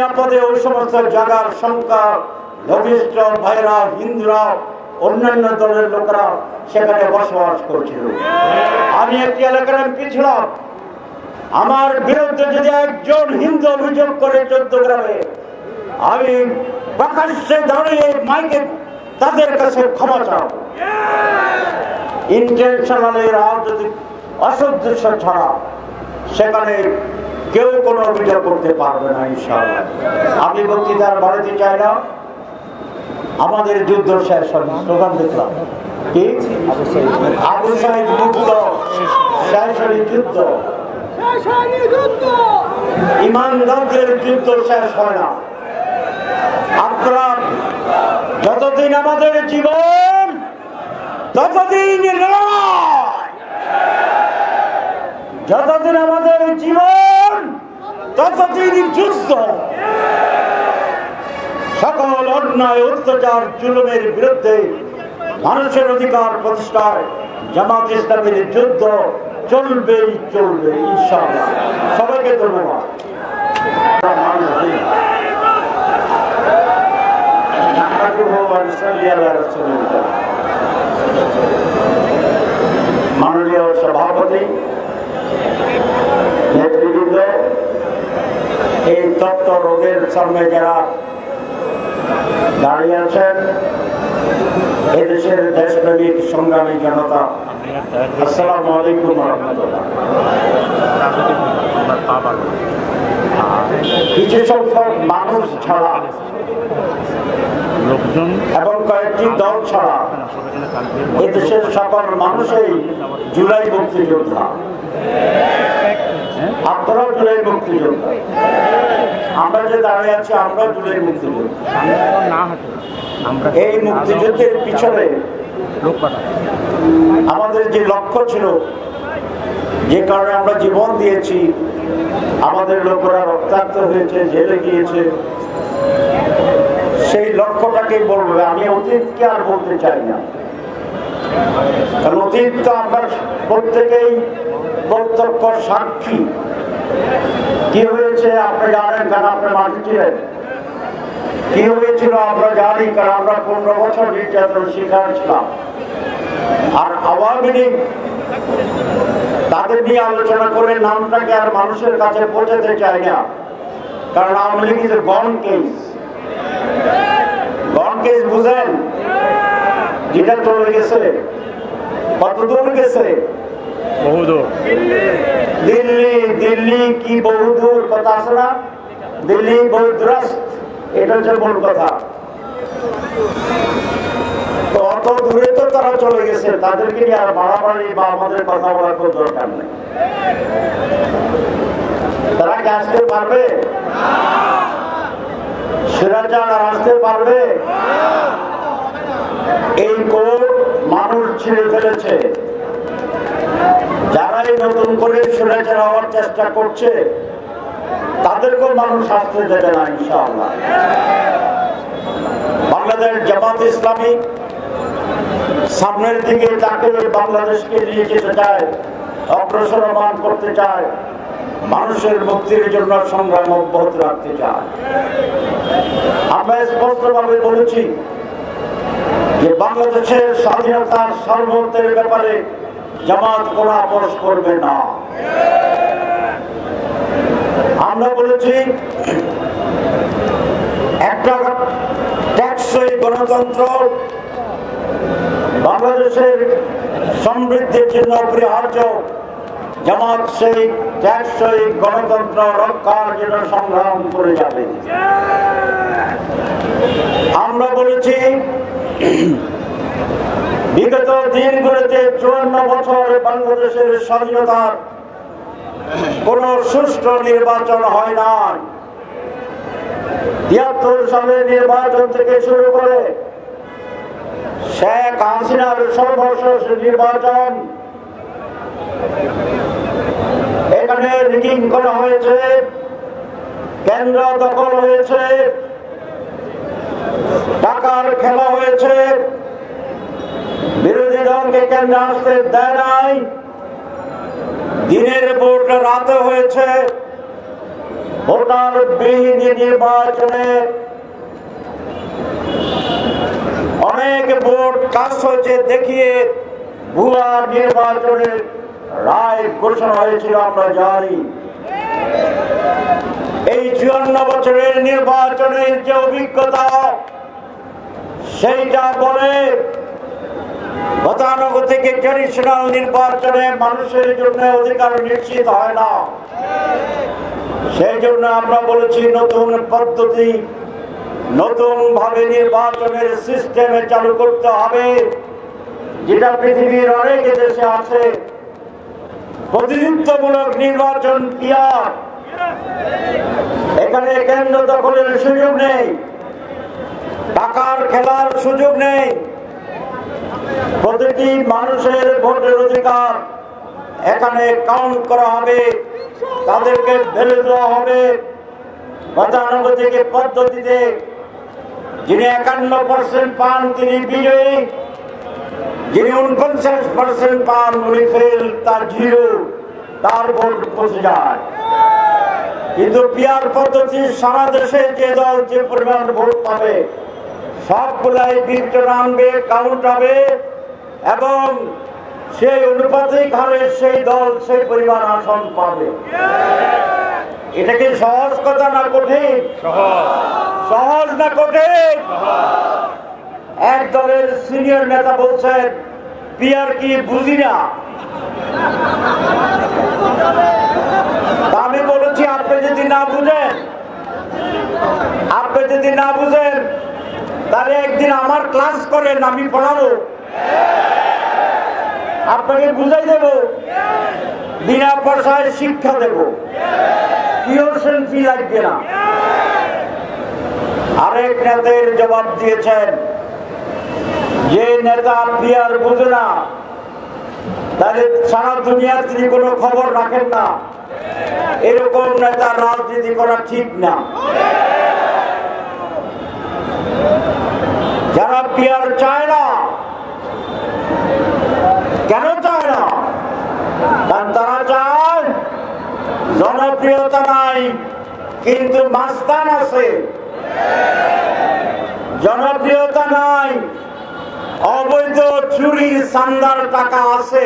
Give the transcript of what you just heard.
নিরাপদে ওই সমস্ত জায়গার সংখ্যা লঘিষ্ঠ ভাইরা, হিন্দুরা, অন্যান্য দলের লোকেরা সেখানে বসবাস করছিল। আমি একটি এলাকার এমপি ছিলাম। আমার বিরুদ্ধে যদি একজন হিন্দু অভিযোগ করে চোদ্দ গ্রামে, আমি প্রকাশ্যে দাঁড়িয়ে মাইকে তাদের কাছে ক্ষমা চাও। ইন্টেনশনালি রাজনৈতিক অসদৃশ্য ছাড়া, সেখানে কেউ কোনো অভিযোগ করতে পারবে না ইনশাআল্লাহ। আমি বক্তৃতার বাড়িতে চাই না? আমাদের যুদ্ধ শেষ হবে স্লোগান দেখলাম। কি? আবু সাইদ মুক্ত যুদ্ধ। ইমানদারদের যুদ্ধ শেষ হয় না। আপনারা যতদিন আমাদের জীবন ততদিন যতদিন আমাদের জীবন ততদিন যুদ্ধ। সকল অন্যায়, অত্যাচার, জুলুমের বিরুদ্ধে মানুষের অধিকার প্রতিষ্ঠায় জামাত ইসলামের যুদ্ধ চলবেই চলবে, ইনশাআল্লাহ। সবাইকে ধন্যবাদ। মাননীয় সভাপতি এই রোগের সামনে যারা দাঁড়িয়ে আছেন এদেশের দেশপ্রেমিক সংগ্রামী জনতা আসসালামু আলাইকুম রহমতুল্লাহ। কিছু সংখ্যক মানুষ ছাড়া এবং কয়েকটি দল ছাড়া এদেশের সকল মানুষই জুলাই মুক্তিযোদ্ধা। আপনারাও জুলাই মুক্তিযোদ্ধা। আমরা যে দাঁড়িয়ে আছি জুলাই মুক্তিযোদ্ধা। এই মুক্তিযুদ্ধের পিছনে আমাদের যে লক্ষ্য ছিল, যে কারণে আমরা জীবন দিয়েছি, আমাদের লোকেরা রক্তাক্ত হয়েছে, জেলে গিয়েছে। সেই লক্ষ্যটাকে বলব, আমি অতীতকে আর বলতে চাই না। কারণ অতীত তো আমরা প্রত্যেকেই প্রত্যক্ষ সাক্ষী। কি হয়েছে? আপনি জানেন কারণ আপনি মাঝে ছিলেন কি হয়েছিল? আমরা জানি, কারণ আমরা পনেরো বছর নির্যাতন শিকার ছিলাম। আর আওয়ামী লীগ তাদের নিয়ে আলোচনা করে নামটাকে আর মানুষের কাছে পৌঁছাতে চায় না। কারণ Awami League is gone case gone case বুঝেন? যেটা চলে গেছে। কত গেছে? বহুদূর। দিল্লি দিল্লি কি বহুদূর কথা আছে না? দিল্লি বহুদূরস্ত এটা হচ্ছে মূল কথা। অত দূরে তো তারা চলে গেছে তাদেরকে নিয়ে আর বাড়াবাড়ি বা আমাদের কথা বলার কোনো দরকার নেই। তারা কি আসতে পারবে? সিরাজান আসতে পারবে? এই ছিঁড়ে ফেলেছে। যারাই নতুন করে সুরেচার হওয়ার চেষ্টা করছে তাদেরকেও মানুষ আসতে দেবে না, ইনশাআল্লাহ। বাংলাদেশ জামাত ইসলামী সামনের দিকে তাকে বাংলাদেশকে নিয়ে যেতে চায় অগ্রসরমান করতে চায়, মানুষের মুক্তির জন্য সংগ্রাম অব্যাহত রাখতে চায়। আমরা স্পষ্টভাবে বলেছি যে বাংলাদেশের স্বাধীনতার সার্বভৌমত্বের ব্যাপারে জামাত কোনো আপোষ করবে না। আমরা বলেছি, একটা ট্যাক্সই গণতন্ত্র বাংলাদেশের সমৃদ্ধির জন্য অপরিহার্য। জামাত সেই ট্যাক্সই গণতন্ত্র রক্ষার জন্য সংগ্রাম করে যাবে। আমরা বলেছি বিগত দিনগুলোতে চুয়ান্ন বছর বাংলাদেশের স্বাধীনতার কোন সুষ্ঠু নির্বাচন হয় না তিয়াত্তর সালের নির্বাচন থেকে শুরু করে শেখ হাসিনার সর্বশেষ নির্বাচন এখানে রিগিং করা হয়েছে, কেন্দ্র দখল হয়েছে। টাকার খেলা হয়েছে। বিরোধী দলকে কেন্দ্রে আসতে দেয় নাই। দিনের ভোট রাতে হয়েছে। ভোটার বিহীন নির্বাচনে অনেক ভোট কাজ হয়েছে দেখিয়ে ভুয়া নির্বাচনের রায় ঘোষণা হয়েছিল, আমরা জানি। এই চুয়ান্ন বছরের নির্বাচনের যে অভিজ্ঞতা সেইটা বলে গতানুগতিক ট্রেডিশনাল নির্বাচনে মানুষের জন্য অধিকার নিশ্চিত হয় না। সেই জন্য আমরা বলেছি নতুন পদ্ধতি নতুন ভাবে নির্বাচনের সিস্টেমে চালু করতে হবে, যেটা পৃথিবীর অনেক দেশে আছে। প্রতিনিধিত্বমূলক নির্বাচন পিয়ার এখানে কেন্দ্র দখলের সুযোগ নেই। টাকার খেলার সুযোগ নেই। প্রতিটি মানুষের ভোটের অধিকার এখানে কাউন্ট করা হবে। তাদেরকে ফেলে দেওয়া হবে। গতানুগতিক পদ্ধতিতে যিনি একান্ন পার্সেন্ট পান, তিনি বিজয়ী। যিনি উনপঞ্চাশ পার্সেন্ট পান, উনি ফেল তার জিরো তার ভোট পৌঁছে যায়। কিন্তু পিয়ার পদ্ধতি সারা দেশে যে দল যে পরিমাণ ভোট পাবে সবগুলাই বিবেচনা আনবে কাউন্ট হবে, এবং সেই অনুপাতিক হারে সেই দল সেই পরিমাণ আসন পাবে। এটা কি সহজ কথা না কঠিন? সহজ। না কঠিন? এক দলের সিনিয়র নেতা বলছেন, পিয়ার কি বুঝি না? আমি বলেছি, আপনি যদি না বুঝেন, আপনি যদি না বুঝেন তাহলে একদিন আমার ক্লাস করেন, আমি পড়াবো। আপনাকে বুঝাই দেব। বিনা পয়সায় শিক্ষা দেব। লাগবে না। আরেক নেতার জবাব দিয়েছেন, যে নেতা আর বুঝে না, তাহলে সারা দুনিয়ার তিনি কোনো খবর রাখেন না। এরকম নেতা রাজনীতি করা ঠিক না। যারা পিয়ার চায় না, কেন চায় না? কারণ তারা চায় জনপ্রিয়তা নাই, কিন্তু মাস্তান আছে। জনপ্রিয়তা নাই, অবৈধ চুরি সান্দার টাকা আছে।